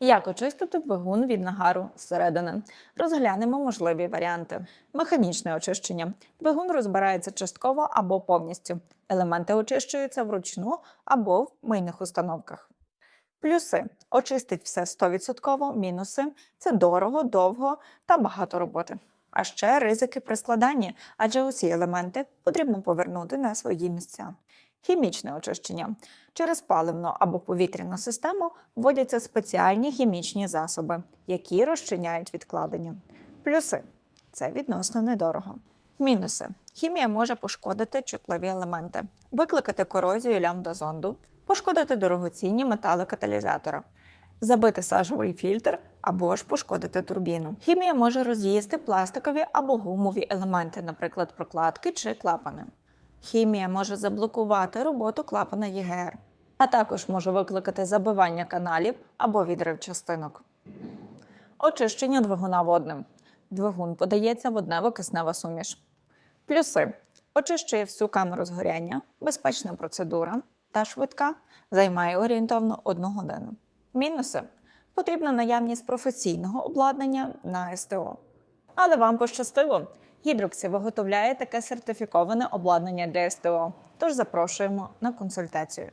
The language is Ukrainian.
Як очистити двигун від нагару зсередини? Розглянемо можливі варіанти. Механічне очищення. Двигун розбирається частково або повністю. Елементи очищуються вручну або в мийних установках. Плюси очистить все 100%, мінуси це дорого, довго та багато роботи. А ще ризики при складанні, адже усі елементи потрібно повернути на свої місця. Хімічне очищення. Через паливну або повітряну систему вводяться спеціальні хімічні засоби, які розчиняють відкладення. Плюси це відносно недорого. Мінуси. Хімія може пошкодити чутливі елементи, викликати корозію лямбда-зонду, пошкодити дорогоцінні метали каталізатора, забити сажовий фільтр або ж пошкодити турбіну. Хімія може роз'їсти пластикові або гумові елементи, наприклад, прокладки чи клапани. Хімія може заблокувати роботу клапана ЄГР, а також може викликати забивання каналів або відрив частинок. Очищення двигуна водним. Двигун подається воднево киснева суміш. Плюси: очищує всю камеру згоряння, безпечна процедура та швидка, займає орієнтовно 1 годину. Мінуси: потрібна наявність професійного обладнання на СТО. Але вам пощастило. Гідроксі виготовляє таке сертифіковане обладнання для СТО. Тож запрошуємо на консультацію.